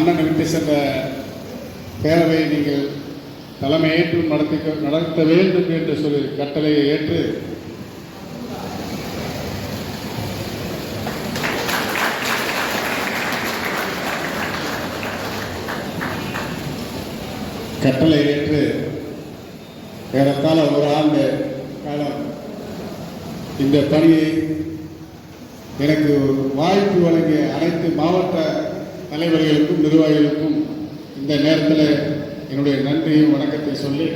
அண்ணன் விட்டு சென்ற பேரவை நீங்கள் தலைமையேற்று நடத்தி நடத்த வேண்டும் என்று சொல்லி கட்டளையை ஏற்று கட்டளை ஏற்று ஏறத்தாழ ஒரு ஆண்டு காலம் இந்த பணியை எனக்கு வாய்ப்பு வழங்கிய அனைத்து மாவட்ட தலைவர்களுக்கும் நிர்வாகிகளுக்கும் இந்த நேரத்தில் என்னுடைய நன்றியும் வணக்கத்தை சொல்லி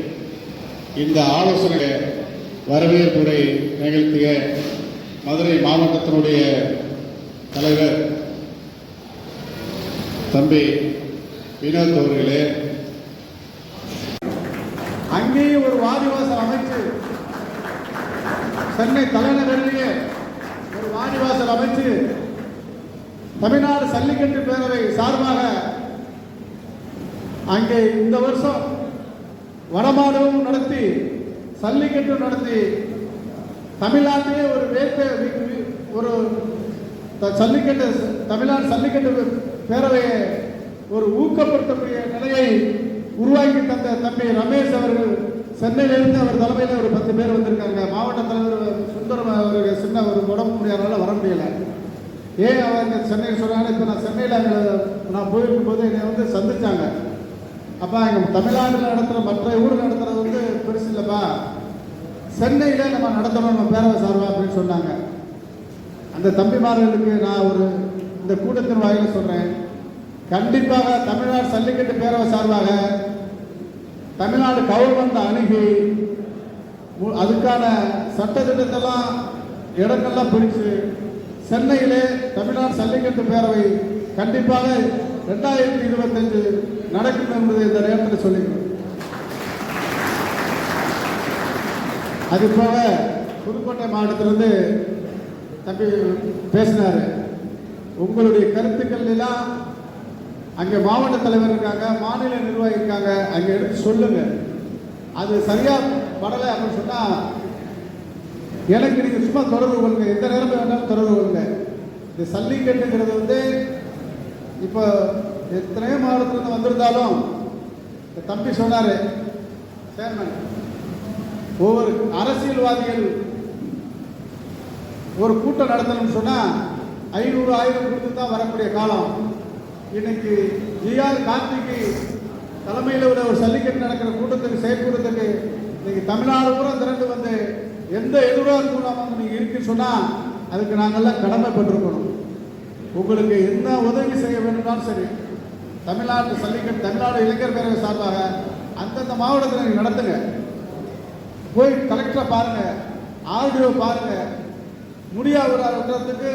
இந்த ஆலோசனை வரவேற்புரை நிகழ்த்திய மதுரை மாவட்டத்தினுடைய தலைவர் தம்பி வினோத் அவர்களே. அங்கேயே ஒரு வாதிவாசல் அமைச்சு சென்னை தலைநகரிலேயே ஒரு வாதிவாசல் அமைச்சு தமிழ்நாடு சல்லிக்கட்டு பேரவை சார்பாக அங்கே இந்த வருஷம் வடமாடவும் நடத்தி சல்லிக்கட்டு நடத்தி தமிழ்நாட்டிலே ஒரு வேட்பை ஒரு த- சல்லிக்கட்டு தமிழ்நாடு சல்லிக்கட்டு பேரவையை ஒரு ஊக்கப்படுத்தக்கூடிய நிலையை உருவாக்கி தந்த தம்பி ரமேஷ் அவர்கள் சென்னையிலிருந்து அவர் தலைமையில் ஒரு பத்து பேர் வந்திருக்காங்க. மாவட்ட தலைவர் சுந்தரம் அவர்கள் சின்ன ஒரு உடம்பு முடியாதனால வர முடியலை. ஏன் அவங்க சென்னையில் சொன்னாங்க இப்போ நான் சென்னையில் அங்கே நான் போயிருக்கும் போது என்னை வந்து சந்திச்சாங்க. அப்பா எங்கள் தமிழ்நாட்டில் நடத்துகிற மற்ற ஊர் நடத்துகிறது வந்து பெருசு இல்லைப்பா. சென்னையில் நம்ம நடத்தணும் நம்ம பேரவை சார்பா அப்படின்னு சொன்னாங்க. அந்த தம்பிமார்களுக்கு நான் ஒரு இந்த கூட்டத்தின் வாயில் சொல்கிறேன் கண்டிப்பாக தமிழ்நாடு சல்லிக்கட்டு பேரவை சார்பாக தமிழ்நாடு கவர்மெண்ட் அணுகி அதுக்கான சட்டத்திட்டத்தெல்லாம் இடங்கள்லாம் பிடிச்சு சென்னையிலே தமிழ்நாடு சல்லிக்கட்டு பேரவை கண்டிப்பாக ரெண்டாயிரத்தி இருபத்தஞ்சு நடக்கும் என்பதை இந்த நேரத்தில் சொல்லிக்கிறேன் அது போக புதுக்கோட்டை மாவட்டத்திலிருந்து தம்பி பேசினார். உங்களுடைய கருத்துக்கள் எல்லாம் அங்கே மாவட்ட தலைவர் இருக்காங்க மாநில நிர்வாகி இருக்காங்க அங்கே எடுத்து சொல்லுங்க. அது சரியா படலை அப்படின்னு சொன்னா எனக்கு நீங்க சும்மா தொடர்பு கொள்ளுங்க. எந்த நேரம் வேணாலும் தொடர்பு கொள்ளுங்க. இந்த சல்லிக்கட்டுங்கிறது வந்து இப்போ எத்தனையோ மாவட்டத்திலிருந்து வந்திருந்தாலும் தம்பி சொன்னாரு சேர்மன் ஒவ்வொரு அரசியல்வாதிகள் ஒரு கூட்டம் நடத்தணும்னு சொன்னா ஐநூறு ஆயிரம் கொடுத்து தான் வரக்கூடிய காலம். இன்னைக்கு ஜிஆர் கார்த்திகை தலைமையில் உள்ள ஒரு சல்லிக்கட்டு நடக்கிற கூட்டத்துக்கு செயற்கூட்டத்துக்கு இன்னைக்கு தமிழ்நாடு பூரா திரண்டு வந்து எந்த எதிராக இல்லாமல் நீங்கள் இருக்குன்னு சொன்னால் அதுக்கு நாங்கெல்லாம் கடமைப்பட்டிருக்கணும். உங்களுக்கு என்ன உதவி செய்ய வேண்டும்னாலும் சரி. தமிழ்நாட்டு சல்லிக்கட்டு தமிழ்நாடு இளைஞர் பேரவை சார்பாக அந்தந்த மாவட்டத்தில் நீங்கள் நடத்துங்க. போய் கலெக்டரை பாருங்க ஆர்டிஓ பாருங்க. முடியாதவர்களுக்கு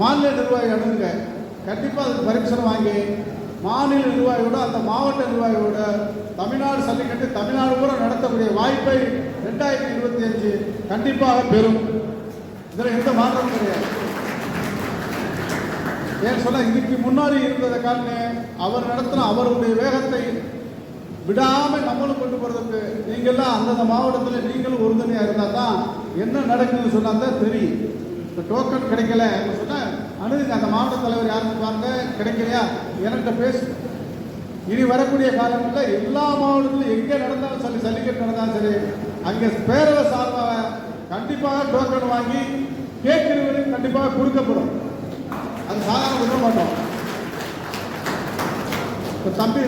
மாநில நிர்வாகி அணுகுங்க. கண்டிப்பாக அதுக்கு பரிசனம் வாங்கி மாநில நிர்வாகியோட அந்த மாவட்ட நிர்வாகியோட தமிழ்நாடு சல்லிக்கட்டு தமிழ்நாடு கூட நடத்தக்கூடிய வாய்ப்பை ரெண்டாயிரத்தி இருபத்தி அஞ்சு கண்டிப்பாக பெறும். இதில் எந்த மாற்றமும் கிடையாது. ஏன் சொல்ல இதுக்கு முன்னாடி இருந்ததை காரணே அவர் நடத்தின அவருடைய வேகத்தை விடாமல் நம்மளும் கொண்டு போகிறதுக்கு நீங்கள்லாம் அந்தந்த மாவட்டத்தில் நீங்களும் உறுதுணையாக இருந்தால் தான் என்ன நடக்குதுன்னு சொன்னால் தான் தெரியும். இந்த டோக்கன் கிடைக்கல அப்படின்னு சொன்னா அணுகுங்க அந்த மாவட்ட தலைவர் யாருன்னு பாருங்க கிடைக்கலையா? என்கிட்ட பேசு. இனி வரக்கூடிய காலங்களில் எல்லா மாவட்டத்திலும் எங்கே நடந்தாலும் சரி சல்லிக்கட்டு நடந்தாலும் சரி அங்கே பேரவை சார்பாக கண்டிப்பாக டோக்கன் வாங்கி கேட்கிறவர்களுக்கு கண்டிப்பாக கொடுக்கப்படும். அது சாதாரண விட மாட்டோம். இப்போ தம்பி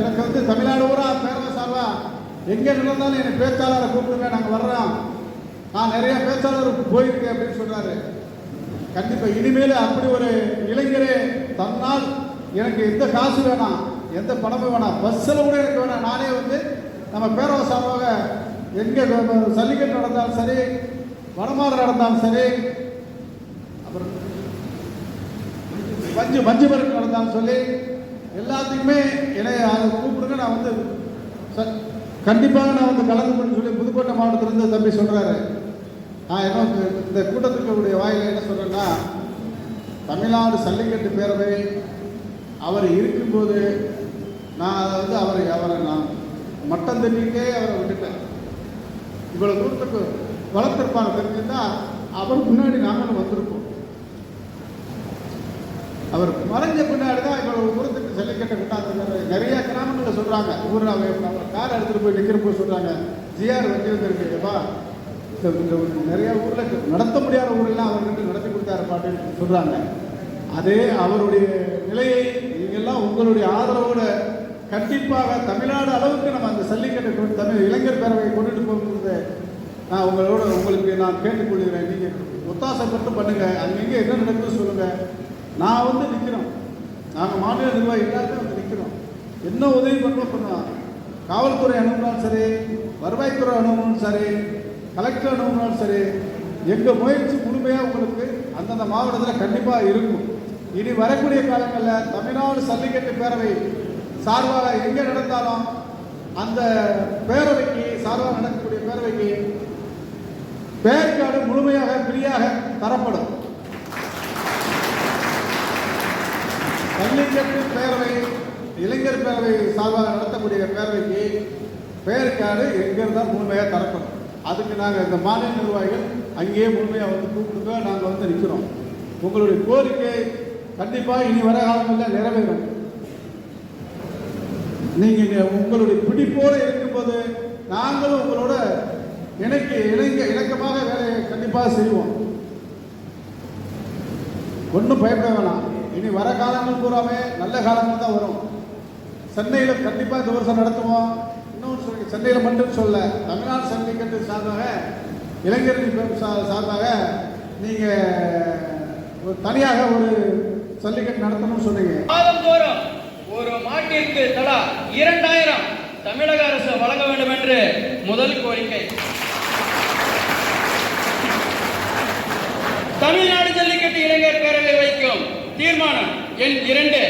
எனக்கு வந்து தமிழ்நாடு ஊரா பேரவை சார்பா. எங்கே நடந்தாலும் என்னை பேச்சாளரை கூப்பிடுங்க நாங்கள் வர்றோம். நான் நிறைய பேச்சாளருக்கு போயிருக்கேன் அப்படின்னு சொல்கிறாரு கண்டிப்பாக இனிமேல் அப்படி ஒரு இளைஞரே தன்னால் எனக்கு எந்த காசு வேணாம் எந்த பணமும் வேணாம் பஸ்ஸில் கூட எனக்கு வேணாம் நானே வந்து நம்ம பேரவை சார்பாக எங்கே சல்லிக்கட்டு நடந்தாலும் சரி வடமாறு நடந்தாலும் சரி அப்புறம் மஞ்சு மஞ்சு பருக்கு நடந்தாலும் சொல்லி எல்லாத்துக்குமே என்னை அதை கூப்பிடுங்க நான் வந்து ச- கண்டிப்பாக நான் வந்து கலந்து பண்ணி சொல்லி புதுக்கோட்டை மாவட்டத்திலிருந்து தம்பி சொல்கிறாரு நான் என்ன இந்த- கூட்டத்திற்குடைய வாயில் என்ன சொல்கிறேன்னா தமிழ்நாடு சல்லிக்கட்டு பேரவை அவர் இருக்கும்போது நான் அதை வந்து அவரை அவரை நான் மட்டம் தண்ணிக்கே அவரை விட்டுட்டேன். இவ்வளோ தூரத்துக்கு வளர்த்திருப்பாங்க தெரிஞ்சிருந்தா அவர் முன்னாடி நாங்களும் வந்திருப்போம். அவர் மறைஞ்ச பின்னாடி தான் இவ்வளவு தூரத்துக்கு ஜல்லிக்கட்டை விட்டாங்க. நிறைய கிராமங்களில் சொல்கிறாங்க ஊர் கார் எடுத்துகிட்டு போய் நிற்கிறப்போ சொல்கிறாங்க ஜிஆர் வண்டி வந்திருக்குப்பா நிறைய ஊரில் நடத்த முடியாத ஊரெல்லாம் அவர் நின்று நடத்தி கொடுத்தாரு பாட்டுன்னு சொல்கிறாங்க அதே அவருடைய நிலையை நீங்கள்லாம் உங்களுடைய ஆதரவோட கண்டிப்பாக தமிழ்நாடு அளவுக்கு நம்ம அந்த சல்லிக்கட்டை கொண்டு தமிழ் இளைஞர் பேரவையை கொண்டுட்டு போகிறது நான் உங்களோட உங்களுக்கு நான் கேட்டுக்கொள்கிறேன். நீங்கள் ஒத்தாசை மட்டும் பண்ணுங்க. அங்கங்கே என்ன நடக்குதுன்னு சொல்லுங்க. நான் வந்து நிற்கிறோம் நாங்கள் மாநில நிர்வாகி எல்லாருமே வந்து நிற்கிறோம் என்ன உதவி பண்ணுறோம் பண்ணலாம் காவல்துறை அனுப்பினாலும் சரி வருவாய்த்துறை அனுப்பணும் சரி கலெக்டர் அனுப்பினாலும் சரி எங்கள் முயற்சி முழுமையாக உங்களுக்கு அந்தந்த மாவட்டத்தில் கண்டிப்பாக இருக்கும். இனி வரக்கூடிய காலங்களில் தமிழ்நாடு சல்லிக்கட்டு பேரவை சார்பாக எங்கே நடந்தாலும் அந்த பேரவைக்கு சார்பாக நடக்கக்கூடிய பேரவைக்கு பேர்கார்டு முழுமையாக ஃப்ரீயாக தரப்படும். ஜல்லிக்கட்டு பேரவை இளைஞர் பேரவை சார்பாக நடத்தக்கூடிய பேரவைக்கு பேர் கார்டு எங்கே இருந்தால் முழுமையாக தரப்படும். அதுக்கு நாங்கள் இந்த மாநில நிர்வாகிகள் அங்கேயே முழுமையாக வந்து கூப்பிட்டுக்க நாங்கள் வந்து நிற்கிறோம் உங்களுடைய கோரிக்கை கண்டிப்பாக இனி வர காலங்களில் நிறைவேறும். நீங்கள் உங்களுடைய பிடிப்போடு இருக்கும்போது நாங்களும் உங்களோட இணைக்கு இணைங்க இணக்கமாக வேலையை கண்டிப்பாக செய்வோம். ஒன்றும் பயப்பட வேணாம். இனி வர காலங்கள் பூராமே நல்ல காலங்கள் தான் வரும். சென்னையில் கண்டிப்பாக இந்த வருஷம் நடத்துவோம். உள்ளூர் சொல்லி சென்னையில் மட்டும் சொல்ல தமிழ்நாடு சல்லிக்கட்டு சார்பாக இளைஞர்கள் பெரும் சா- சார்பாக நீங்கள் தனியாக ஒரு சல்லிக்கட்டு நடத்தணும்னு சொன்னீங்க. மாதந்தோறும் ஒரு மாட்டிற்கு தலா இரண்டாயிரம் தமிழக அரசு வழங்க வேண்டும் என்று முதல் கோரிக்கை. தமிழ்நாடு ஜல்லிக்கட்டு இளைஞர் பேரவை வைக்கும் தீர்மானம் எண் இரண்டு.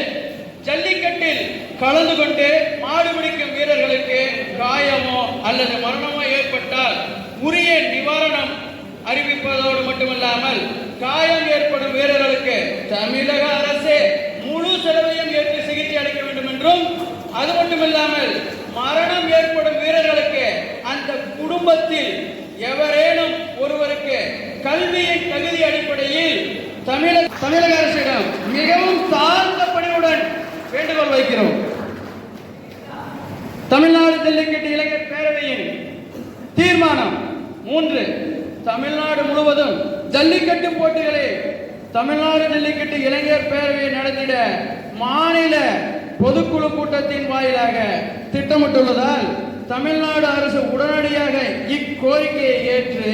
ஜல்லிக்கட்டில் கலந்து கொண்டு மாடு பிடிக்கும் வீரர்களுக்கு காயமோ அல்லது மரணமோ ஏற்பட்டால் உரிய நிவாரணம் அறிவிப்பதோடு மட்டுமல்லாமல் காயம் ஏற்படும் வீரர்களுக்கு தமிழக அரசு முழு செலவையும் ஏற்று சிகிச்சை அளிக்க வேண்டும் என்றும் அது மட்டுமில்லாமல் மரணம் ஏற்படும் வீரர்களுக்கு அந்த குடும்பத்தில் எவரேனும் ஒருவருக்கு கல்வியின் தகுதி அடிப்படையில் தமிழக தமிழக அரசிடம் மிகவும் தாழ்ந்த பணியுடன் வேண்டுகோள் வைக்கிறோம். தமிழ்நாடு ஜல்லிக்கட்டு இளைஞர் பேரவையின் தீர்மானம் மூன்று. தமிழ்நாடு முழுவதும் ஜல்லிக்கட்டு போட்டிகளை தமிழ்நாடு ஜல்லிக்கட்டு இளைஞர் பேரவையை நடத்திட மாநில பொதுக்குழு கூட்டத்தின் வாயிலாக திட்டமிட்டுள்ளதால் தமிழ்நாடு அரசு உடனடியாக இக்கோரிக்கையை ஏற்று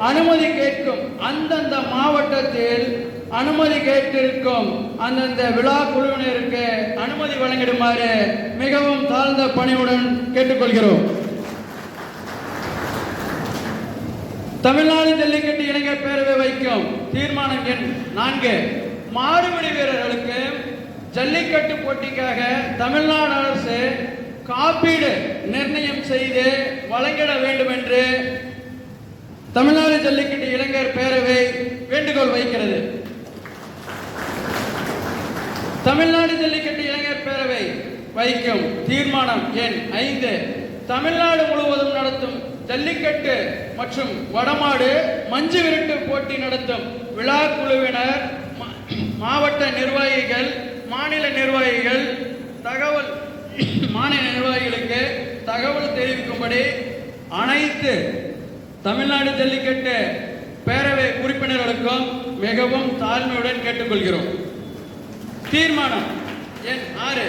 அனுமதி கேட்கும் அந்தந்த மாவட்டத்தில் அனுமதி கேட்டிருக்கும் அந்தந்த விழா குழுவினருக்கு அனுமதி வழங்கிடுமாறு மிகவும் தாழ்ந்த பணியுடன் கேட்டுக்கொள்கிறோம். தமிழ்நாடு ஜல்லிக்கட்டு இளைஞர் பேரவை வைக்கும் தீர்மானம் எண் நான்கு. மாறுபடி வீரர்களுக்கு ஜல்லிக்கட்டு போட்டிக்காக தமிழ்நாடு அரசு காப்பீடு நிர்ணயம் செய்து வழங்கிட வேண்டும் என்று தமிழ்நாடு ஜல்லிக்கட்டு இளைஞர் பேரவை வேண்டுகோள் வைக்கிறது. தமிழ்நாடு ஜல்லிக்கட்டு இளைஞர் பேரவை வைக்கும் தீர்மானம் எண் ஐந்து. தமிழ்நாடு முழுவதும் நடத்தும் ஜல்லிக்கட்டு மற்றும் வடமாடு மஞ்சு விரட்டு போட்டி நடத்தும் விழா குழுவினர் மாவட்ட நிர்வாகிகள் மாநில நிர்வாகிகள் தகவல் மாநில நிர்வாகிகளுக்கு தகவல் தெரிவிக்கும்படி அனைத்து தமிழ்நாடு ஜல்லிக்கட்டு பேரவை உறுப்பினர்களுக்கும் மிகவும் தாழ்மையுடன் கேட்டுக்கொள்கிறோம். தீர்மானம். எண் ஆறு.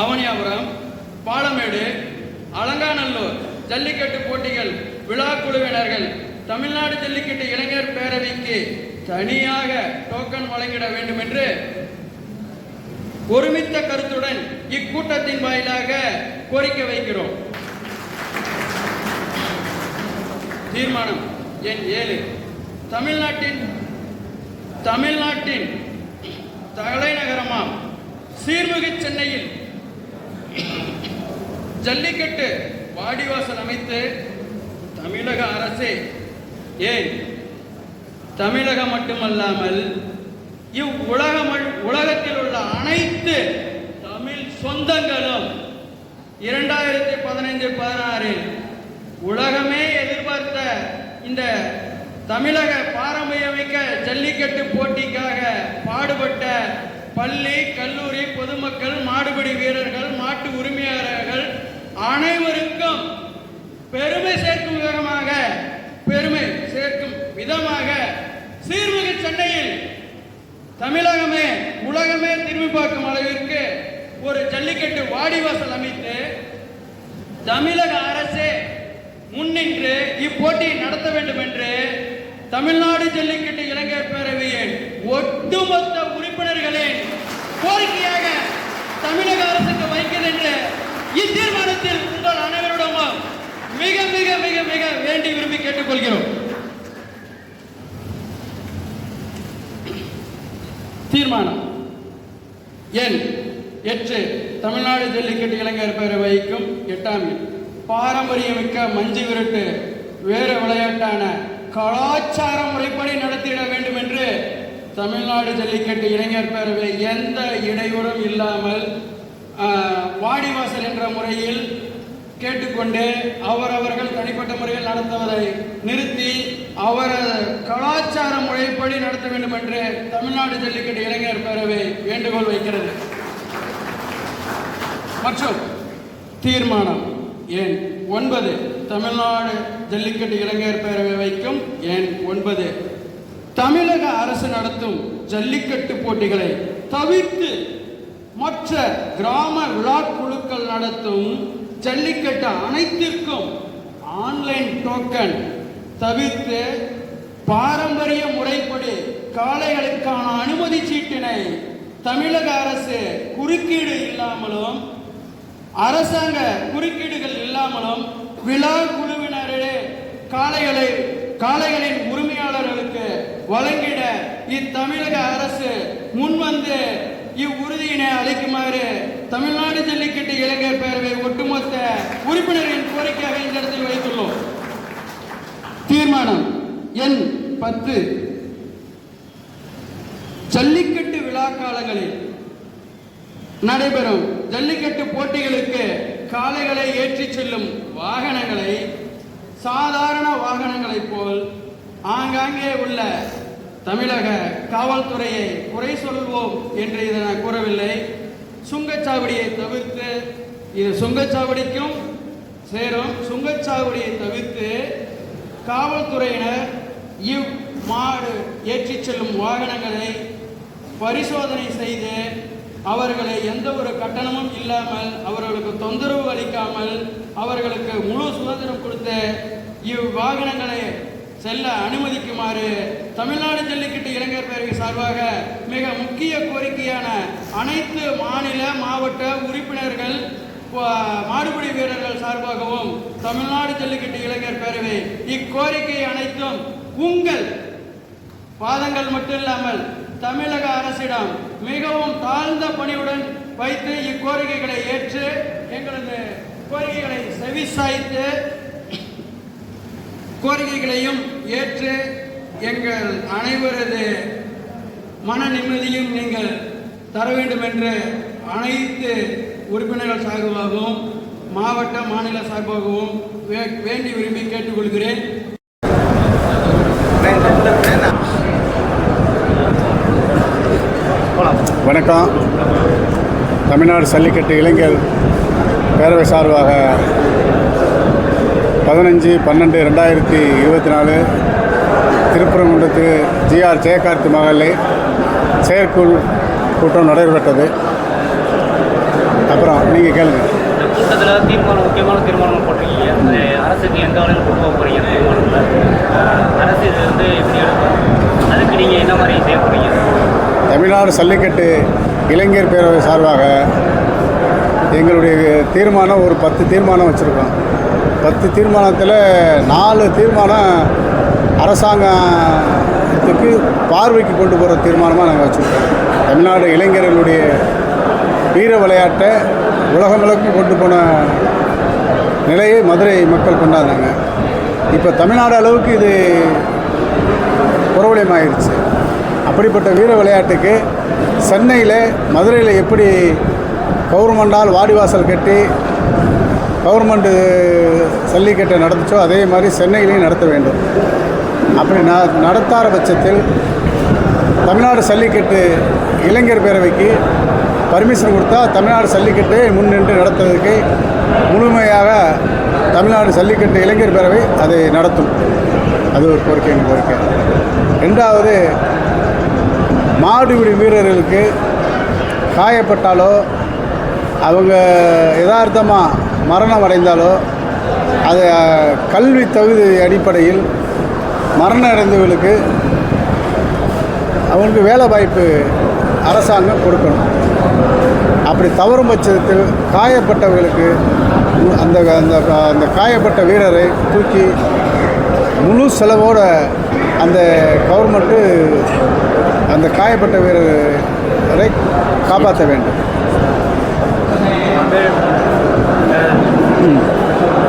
அவனியாபுரம் பாலமேடு அலங்காநல்லூர் ஜல்லிக்கட்டு போட்டிகள் விழா குழுவினர்கள் தமிழ்நாடு ஜல்லிக்கட்டு இளைஞர் பேரவைக்கு தனியாக டோக்கன் வழங்கிட வேண்டும் என்று ஒருமித்த கருத்துடன் இக்கூட்டத்தின் வாயிலாக கோரிக்கை வைக்கிறோம். தீர்மானம் எண் ஏழு. தமிழ்நாட்டின் தமிழ்நாட்டின் தலைநகரமாம் சீர்மிகு சென்னையில் ஜல்லிக்கட்டு வாடிவாசல் அமைத்து தமிழக அரசே ஏன்? தமிழகம் மட்டுமல்லாமல் இவ்வுலகம் உலகத்தில் உள்ள அனைத்து தமிழ் சொந்தங்களும் இரண்டாயிரத்தி பதினைந்து பதினாறில் உலகமே எதிர்பார்த்த இந்த தமிழக பாரம்பரியமிக்க ஜல்லிக்கட்டு போட்டிக்காக பள்ளி கல்லூரி பொதுமக்கள் மாடுபிடி வீரர்கள் மாட்டு உரிமையாளர்கள் அனைவருக்கும் பெருமை சேர்க்கும் விதமாக பெருமை சேர்க்கும் விதமாக சீர்மிகு சென்னையில் தமிழகமே உலகமே திரும்பி பார்க்கும் அளவிற்கு ஒரு ஜல்லிக்கட்டு வாடிவாசல் அமைத்து தமிழக அரசே முன்னின்று இப்போட்டியை நடத்த வேண்டும் என்று தமிழ்நாடு ஜல்லிக்கட்டு இளைஞர் பேரவையின் ஒட்டுமொத்த உறுப்பினர்களின் கோரிக்கையாக தமிழக அரசுக்கு வைக்கிறது என்று இத்தீர்மானத்தில் உங்கள் அனைவரிடமும் மிக மிக மிக மிக வேண்டி விரும்பி கேட்டுக்கொள்கிறோம். தீர்மானம். எண் எட்டு தமிழ்நாடு ஜல்லிக்கட்டு இளைஞர் பேரவைக்கும் எட்டாம் எண். பாரம்பரியமிக்க மஞ்சு விரட்டு வேறு விளையாட்டான கலாச்சார முறைப்படி நடத்திட வேண்டும் என்று தமிழ்நாடு ஜல்லிக்கட்டு இளைஞர் பேரவை எந்த இடையூறும் இல்லாமல் வாடிவாசல் என்ற முறையில் கேட்டுக்கொண்டு அவரவர்கள் தனிப்பட்ட முறையில் நடத்துவதை நிறுத்தி அவர் கலாச்சார முறைப்படி நடத்த வேண்டும் என்று தமிழ்நாடு ஜல்லிக்கட்டு இளைஞர் பேரவை வேண்டுகோள் வைக்கிறது. மற்றும் தீர்மானம் எண் ஒன்பது. தமிழ்நாடு ஜல்லிக்கட்டு இளைஞர் பேரவை வைக்கும் எண் ஒன்பது. தமிழக அரசு நடத்தும் ஜல்லிக்கட்டு போட்டிகளை தவிர்த்து மற்ற கிராம விழா குழுக்கள் நடத்தும் ஜல்லிக்கட்டு அனைத்திற்கும் ஆன்லைன் டோக்கன் தவிர்த்து பாரம்பரிய முறைப்படி காளைகளுக்கான அனுமதி சீட்டினை தமிழக அரசு குறுக்கீடு இல்லாமலும் அரசாங்க குறுக்கீடுகள் இல்லாமலும் விழா குழுவினரே காளைகளை காளைகளின் வழங்கிட இத்தமிழக அரசு முன்வந்து இவ்வுறுதியினை அளிக்குமாறு தமிழ்நாடு ஜல்லிக்கட்டு இளைஞர் பேரவை ஒட்டுமொத்த உறுப்பினரின் கோரிக்கையாக இந்த இடத்தில் வைத்துள்ளோம். தீர்மானம் எண் பத்து. ஜல்லிக்கட்டு விழா காலங்களில் நடைபெறும் ஜல்லிக்கட்டு போட்டிகளுக்கு காளைகளை ஏற்றிச் செல்லும் வாகனங்களை சாதாரண வாகனங்களைப் போல் ஆங்காங்கே உள்ள தமிழக காவல்துறையை குறை சொல்வோம் என்று இதை நான் கூறவில்லை. சுங்கச்சாவடியை தவிர்த்து இது சுங்கச்சாவடிக்கும் சேரும். சுங்கச்சாவடியை தவிர்த்து காவல்துறையினர் இவ் மாடு ஏற்றிச் செல்லும் வாகனங்களை பரிசோதனை செய்து அவர்களை எந்த ஒரு கட்டணமும் இல்லாமல் அவர்களுக்கு தொந்தரவு அளிக்காமல் அவர்களுக்கு முழு சுதந்திரம் கொடுத்து இவ்வாகனங்களை செல்ல அனுமதிக்குமாறு தமிழ்நாடு ஜல்லிக்கட்டு இளைஞர் பேரவை சார்பாக மிக முக்கிய கோரிக்கையான அனைத்து மாநில மாவட்ட உறுப்பினர்கள் மாடுபிடி வீரர்கள் சார்பாகவும் தமிழ்நாடு ஜல்லிக்கட்டு இளைஞர் பேரவை இக்கோரிக்கை அனைத்தும் உங்கள் பாதங்கள் மட்டும் இல்லாமல் தமிழக அரசிடம் மிகவும் தாழ்ந்த பணியுடன் வைத்து இக்கோரிக்கைகளை ஏற்று எங்களது கோரிக்கைகளை செவிசாய்த்து கோரிக்கைகளையும் ஏற்று எங்கள் அனைவரது மன நிம்மதியும் நீங்கள் தர வேண்டும் என்று அனைத்து உறுப்பினர்கள் சார்பாகவும் மாவட்ட மாநில சார்பாகவும் வே- வேண்டி விரும்பி கேட்டுக்கொள்கிறேன். வணக்கம். தமிழ்நாடு சல்லிக்கட்டு இளைஞர் பேரவை சார்பாக பதினஞ்சு பன்னெண்டு ரெண்டாயிரத்தி இருபத்தி நாலு திருப்பரங்குன்றத்து ஜிஆர் ஜெயகார்த்தி மகளிர் செயற்குழு கூட்டம் நடைபெற்றது. அப்புறம் நீங்கள் கேளுங்க. கூட்டத்தில் தீர்மானம் முக்கியமான தீர்மானம் போட்டிருக்கீங்க. அது அரசுக்கு எந்த அளவுக்கு கொண்டு போக போகிறீங்க அந்த தீர்மானத்தில் அஹ், அரசு இது வந்து எப்படி எடுக்கும்? அதுக்கு நீங்கள் என்ன மாதிரி செய்ய போகிறீங்க தமிழ்நாடு ஜல்லிக்கட்டு இளைஞர் பேரவை சார்பாக எங்களுடைய தீர்மானம் ஒரு பத்து தீர்மானம் வச்சுருக்கோம். பத்து தீர்மானத்தில் நாலு தீர்மானம் அரசாங்கத்துக்கு பார்வைக்கு கொண்டு போகிற தீர்மானமாக நாங்கள் வச்சுருக்கோம். தமிழ்நாடு இளைஞர்களுடைய வீர விளையாட்டை உலகமளவுக்கு கொண்டு போன நிலையை மதுரை மக்கள் கொண்டாடினாங்க இப்போ தமிழ்நாடு அளவுக்கு இது புறவலியமாயிருச்சு அப்படிப்பட்ட வீர விளையாட்டுக்கு சென்னையில் மதுரையில் எப்படி கவர்மெண்டால் வாடிவாசல் கட்டி கவர்மெண்ட்டு ஜல்லிக்கட்டை நடந்துச்சோ அதே மாதிரி சென்னையிலையும் நடத்த வேண்டும். அப்படி ந நடத்தாத பட்சத்தில் தமிழ்நாடு ஜல்லிக்கட்டு இளைஞர் பேரவைக்கு பர்மிஷன் கொடுத்தா தமிழ்நாடு ஜல்லிக்கட்டை முன்னின்று நடத்துவதற்கு முழுமையாக தமிழ்நாடு ஜல்லிக்கட்டு இளைஞர் பேரவை அதை நடத்தும். அது ஒரு கோரிக்கை எங்கள் கோரிக்கை. ரெண்டாவது மாடுபிடி வீரர்களுக்கு காயப்பட்டாலோ அவங்க யதார்த்தமாக மரணம் அடைந்தாலோ அது கல்வி தகுதி அடிப்படையில் மரணம் அடைந்தவர்களுக்கு அவங்களுக்கு வேலை வாய்ப்பு அரசாங்கம் கொடுக்கணும். அப்படி தவறும் பட்சத்தில் காயப்பட்டவர்களுக்கு அந்த அந்த அந்த காயப்பட்ட வீரரை தூக்கி முழு செலவோட அந்த கவர்மெண்ட்டு அந்த காயப்பட்ட வீரரை காப்பாற்ற வேண்டும் வந்து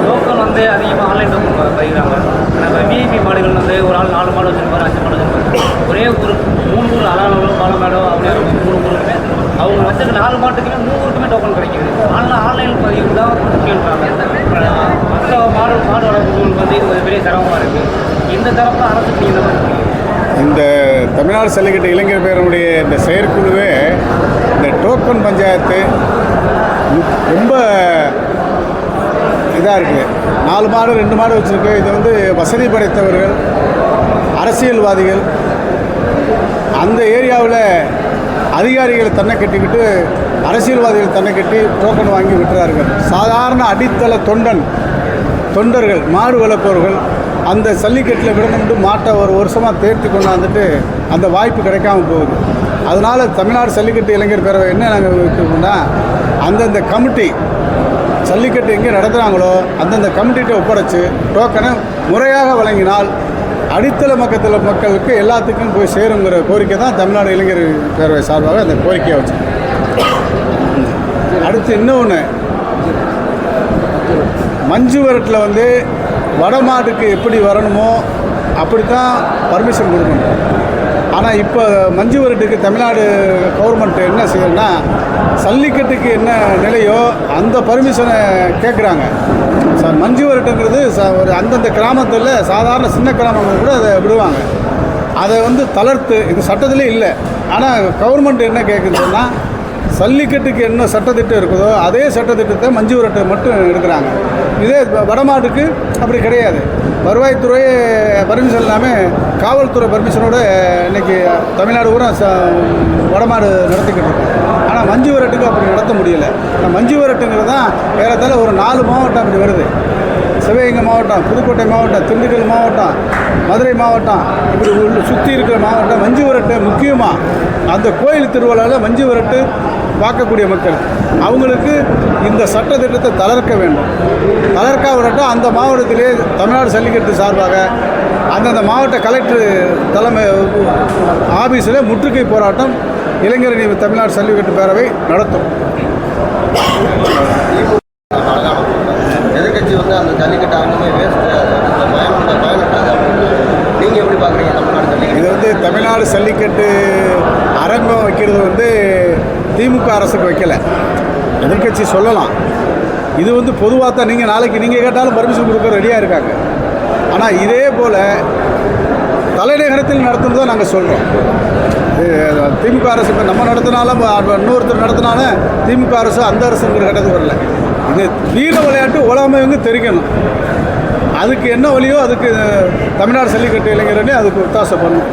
லோக்கல் வந்து அதிகமாக ஆன்லைன் டோக்கன் பயிர்றாங்க ஆனால் விஐபி மாடுகள் வந்து ஒரு ஆள் நாலு மாடு வச்சிருப்பாரு அஞ்சு மாடு வச்சிருப்பாரு ஒரே ஒரு மூணு ஊர் அலானோ பாலமேடோ அப்படியே இருக்கும் மூணு ஊருக்குமே அவங்க நாலு மாட்டுக்குமே மூணு டோக்கன் கிடைக்குது. ஆனால் ஆன்லைன் பதிவு தான் முக்கியன்றாங்க. மற்ற மாடு மாடு வளர்ப்புகளுக்கு வந்து இது ஒரு பெரிய சிரமமாக இருக்குது இந்த தரப்பில் அரசுக்கு நீங்கள் என்ன இந்த தமிழ்நாடு செல்லுகிட்ட இளைஞர் பேரனுடைய இந்த செயற்குழுவே இந்த டோக்கன் பஞ்சாயத்து ரொம்ப இதாக இருக்குது நாலு மாடு ரெண்டு மாடு வச்சுருக்கு. இது வந்து வசதி படைத்தவர்கள் அரசியல்வாதிகள். அந்த ஏரியாவில் அதிகாரிகள் தன்னை கட்டிக்கிட்டு அரசியல்வாதிகள் தன்னை கட்டி டோக்கன் வாங்கி விட்டுறார்கள். சாதாரண அடித்தள தொண்டன் தொண்டர்கள் மாடு வளர்ப்பவர்கள் அந்த சல்லிக்கட்டில் விடணும்னு மாட்டை ஒரு வருஷமாக தேர்த்து கொண்டாந்துட்டு அந்த வாய்ப்பு கிடைக்காம போகுது. அதனால் தமிழ்நாடு சல்லிக்கட்டு இளைஞர் பேரவை என்ன நாங்கள் இருக்கோம்னா அந்தந்த கமிட்டி சல்லிக்கட்டு எங்கே நடத்துகிறாங்களோ அந்தந்த கமிட்டிகிட்ட ஒப்படைச்சு டோக்கனை முறையாக வழங்கினால் அடித்தள மக்கத்தில் மக்களுக்கு எல்லாத்துக்கும் போய் சேருங்கிற கோரிக்கை தான் தமிழ்நாடு இளைஞர் பேரவை சார்பாக அந்த கோரிக்கையை வச்சு அடுத்து இன்னொன்று மஞ்சு வரட்டில் வந்து வடமாட்டுக்கு எப்படி வரணுமோ அப்படி தான் பர்மிஷன் கொடுக்கணும். ஆனால் இப்போ மஞ்சு வரட்டுக்கு தமிழ்நாடு கவர்மெண்ட் என்ன செய்யணும்னா ஜல்லிக்கட்டுக்கு என்ன நிலையோ அந்த பர்மிஷனை கேட்குறாங்க சார் மஞ்சு வரட்டுங்கிறது ச- ஒரு அந்தந்த கிராமத்தில் சாதாரண சின்ன கிராமங்கள் கூட அதை விடுவாங்க. அதை வந்து தளர்த்து இது சட்டத்திலே இல்லை. ஆனால் கவர்மெண்ட் என்ன கேட்குதுன்னா சல்லிக்கட்டுக்கு என்ன சட்டத்திட்டம் இருக்குதோ அதே சட்டத்திட்டத்தை மஞ்சு வரட்டை மட்டும் எடுக்கிறாங்க. இதே வடமாட்டுக்கு அப்படி கிடையாது. வருவாய்த்துறை பர்மிஷன் இல்லாமல் காவல்துறை பர்மிஷனோட இன்றைக்கி தமிழ்நாடு பூரா ச வடமாடு நடத்திக்கிட்டு இருக்கோம் மஞ்சு விரட்டுக்கு அப்படி நடத்த முடியல. இந்த மஞ்சு விரட்டுங்கிறது தான் ஏறத்தாழ ஒரு நாலு மாவட்டம் அப்படி வருது. சிவகங்கை மாவட்டம் புதுக்கோட்டை மாவட்டம் திண்டுக்கல் மாவட்டம் மதுரை மாவட்டம் இப்படி உள்ள சுற்றி இருக்கிற மாவட்டம் மஞ்சு விரட்டு முக்கியமாக அந்த கோயில் திருவிழாவில் மஞ்சு விரட்டு பார்க்கக்கூடிய மக்கள். அவங்களுக்கு இந்த சட்டத்திட்டத்தை தளர்க்க வேண்டும். தளர்க்கா விடட்டும் அந்த மாவட்டத்திலே தமிழ்நாடு ஜல்லிக்கட்டு சார்பாக அந்தந்த மாவட்ட கலெக்டர் தலைமை ஆஃபீஸில் முற்றுகை போராட்டம் இளைஞரணி தமிழ்நாடு ஜல்லிக்கட்டு பேரவை நடத்தும். எதிர்கட்சி வந்து அந்த ஜல்லிக்கட்டு நீங்கள் எப்படி பார்க்குறீங்க தமிழ்நாடு ஜல்லிக்கட்டு? இது வந்து தமிழ்நாடு ஜல்லிக்கட்டு அரங்கம் வைக்கிறது வந்து திமுக அரசுக்கு வைக்கல. எதிர்க்கட்சி சொல்லலாம். இது வந்து பொதுவாக தான் நீங்கள் நாளைக்கு நீங்கள் கேட்டாலும் பர்மிஷன் கொடுக்க ரெடியாக இருக்காங்க. ஆனால் இதே போல் தலைநகரத்தில் நடத்துன்னு தான் நாங்கள் சொல்கிறோம் திமுக அரசு இப்போ நம்ம நடத்தினாலும் இன்னொருத்தர் நடத்தினாலும் திமுக அரசு அந்த அரசுங்கிற கட்டத்துக்கு வரல. இது வீர விளையாட்டு உலகமே தெரிக்கணும். அதுக்கு என்ன வழியோ அதுக்கு தமிழ்நாடு ஜல்லிக்கட்டு இளைஞரனே அதுக்கு ஒத்தாசை பண்ணும்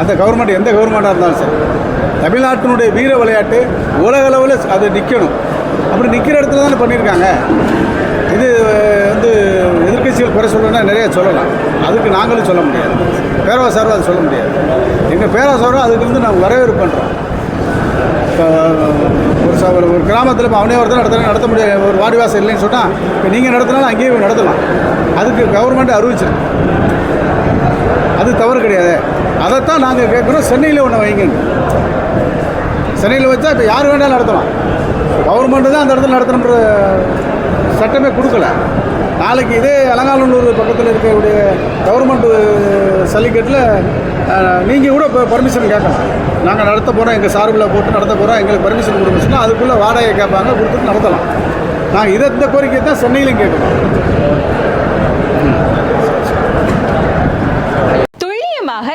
அந்த கவர்மெண்ட் எந்த கவர்மெண்ட்டாக இருந்தாலும் சரி. தமிழ்நாட்டினுடைய வீர விளையாட்டு உலக அளவில் அது நிற்கணும் அப்படி நிற்கிற இடத்துல தானே பண்ணியிருக்காங்க. இது வந்து எதிர்க்கட்சிகள் குறை சொல்லணும்னா நிறைய சொல்லலாம். அதுக்கு நாங்களும் சொல்ல முடியாது. பேரவா சார்பாக அது சொல்ல முடியாது. எங்கள் பேரவா சார்பாக அதுக்கு வந்து நாங்கள் வரவேற்பு பண்ணுறோம் இப்போ ஒரு ச ஒரு கிராமத்தில் இப்போ அவனே ஒருத்தர் நடத்த நடத்த முடியாது. ஒரு வாடி வாசல் இல்லைன்னு சொன்னால் இப்போ நீங்கள் நடத்தினாலும் அங்கேயே நடத்தலாம். அதுக்கு கவர்மெண்ட் அறிவிச்சிருக்கு. அது தவறு கிடையாது. அதைத்தான் நாங்கள் கேட்குறோம். சென்னையில் ஒன்று வைங்க சென்னையில் வச்சா இப்போ யார் வேணாலும் நடத்தலாம். கவர்மெண்ட்டு தான் அந்த இடத்துல நடத்தணுன்ற சட்டமே கொடுக்கல. நாளைக்கு இதே அலங்காநல்லூர் பக்கத்தில் இருக்கக்கூடிய கவர்மெண்ட் சல்லிக்கட்டில் நீங்கள் கூட இப்போ பர்மிஷன் கேட்கலாம். நாங்கள் நடத்த போகிறோம் எங்கள் சார்பில் போட்டு நடத்த போகிறோம் எங்களுக்கு பர்மிஷன் கொடுக்க சொன்னால் அதுக்குள்ளே வாடகை கேட்பாங்க கொடுத்துட்டு நடத்தலாம். நாங்கள் இதை இந்த கோரிக்கை தான் சென்னையிலையும் கேட்குறோம்